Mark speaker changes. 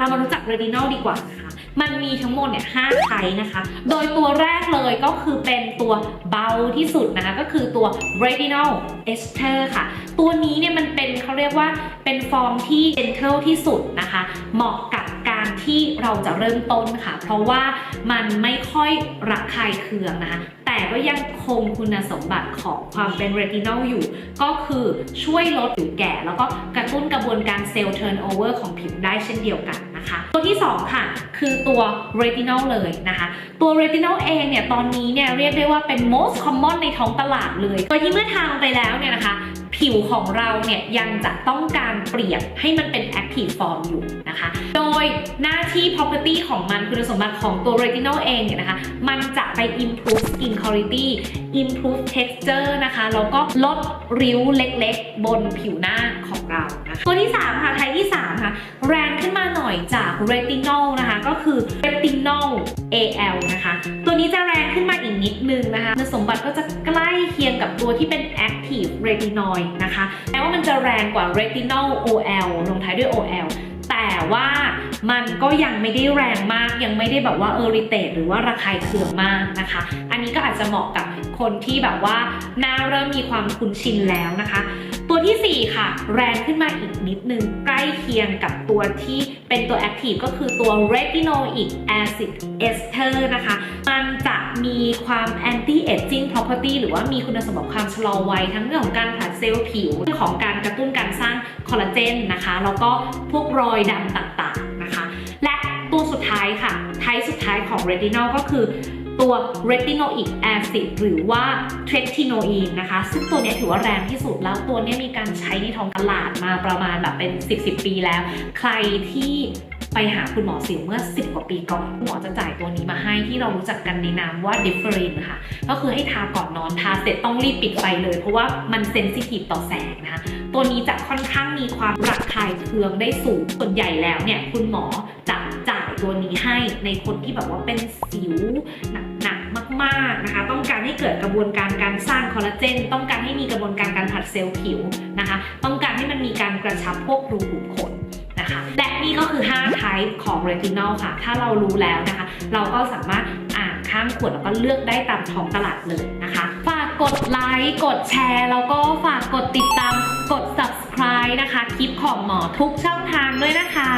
Speaker 1: เรามารู้จักเรตินอลดีกว่านะคะ มันมีทั้งหมดเนี่ยห้าไทป์นะคะ โดยตัวแรกเลยก็คือเป็นตัวเบาที่สุดนะคะ ก็คือตัว retinol ester ค่ะ ตัวนี้เนี่ยมันเป็นเขาเรียกว่าเป็นฟอร์มที่ gentle ที่สุดนะคะ เหมาะกับการที่เราจะเริ่มต้นค่ะ เพราะว่ามันไม่ค่อยระคายเคืองนะคะ ก็ยังคงคุณสมบัติของความเป็นเรตินอลอยู่ ก็คือช่วยลดผิวแก่ แล้วก็กระตุ้นกระบวนการเซลล์เทิร์นโอเวอร์ของผิวได้เช่นเดียวกันนะคะ ตัวที่ 2 ค่ะ คือตัวเรตินอลเลยนะคะ ตัวเรตินอลเองเนี่ยตอนนี้เนี่ยเรียกได้ว่าเป็น most common ในท้องตลาดเลย โดยที่เมื่อทานลงไปแล้วเนี่ยนะคะ ผิวของเราเนี่ยยังจะต้องการเปรียบให้มันเป็น active form อยู่นะคะ โดยหน้าที่ property ของมันคุณสมบัติของตัว retinol เองเนี่ยนะคะ มันจะไป improve skin quality improve texture นะคะ แล้วก็ลดริ้วเล็กๆ บนผิวหน้าของเรานะคะตัวที่ 3 ค่ะไทยที่ 3 ค่ะ แรงขึ้นมาหน่อยจาก retinol นะคะ ก็คือ retinol AL นะคะ ตัวนี้จะแรงขึ้นมาอีกนิดนึงนะคะคุณสมบัติก็จะใกล้เคียงกับตัวที่เป็น active retinoid นะคะแม้ว่ามันจะแรงกว่า retinol OL ลงท้ายด้วย OL แต่ว่ามันก็ยังไม่ได้แรงมากยังไม่ได้แบบว่าเออริเตหรือว่าระคายเคืองมากนะคะ อันนี้ก็อาจจะเหมาะกับคนที่แบบว่าหน้าเริ่มมีความคุ้นชินแล้วนะคะ ทีสี่ 4 ค่ะ แรงขึ้นมาอีกนิดนึง ใกล้เคียงกับตัวที่เป็นตัว active ก็คือตัว retinoic acid ester นะคะ มันจะมีความ anti aging property หรือว่ามีคุณสมบัติความชะลอวัยทั้งเรื่องของการผลัดเซลล์ผิวเรื่องของการกระตุ้นการสร้างคอลลาเจนนะคะ แล้วก็พวกรอยดำต่างๆนะคะ และตัวสุดท้ายค่ะไทป์สุดท้ายของ retinol ก็คือตัว retinoic acid หรือว่า tretinoin นะคะ ซึ่งตัวนี้ถือว่าแรงที่สุดแล้วตัวนี้มีการใช้ในท้องตลาดมาประมาณแบบเป็น 10 10 ปีแล้ว ใครที่ ไปหาคุณหมอสิวเมื่อ 10 กว่าปีก่อนคุณหมอจะจ่ายตัวนี้มาให้ที่เรารู้จักกันในนามว่า differin ค่ะ ก็คือให้ทาก่อนนอนทาเสร็จต้องรีบปิดไฟเลย เพราะว่ามันเซนซิทีฟต่อแสงนะคะตัวนี้จะค่อนข้างมีความระคายเคืองได้สูงส่วนใหญ่แล้วเนี่ยคุณหมอจะจ่ายตัวนี้ให้ในคนที่แบบว่าเป็นสิวหนักมากๆนะคะต้องการให้เกิดกระบวนการการสร้างคอลลาเจน ต้องการให้มีกระบวนการการผัดเซลล์ผิวนะคะ ต้องการให้มันมีการกระชับพวกรูขุมขน นะคะ และนี่ก็คือ 5 type ของ retinol ค่ะ ถ้าเรารู้แล้วนะคะ เราก็สามารถอ่านข้างขวดแล้วก็เลือกได้ตามท้องตลาดเลยนะคะ ฝากกดไลค์ กดแชร์ แล้วก็ฝากกดติดตาม กด subscribe นะคะ คลิปของหมอทุกช่องทางด้วยนะคะ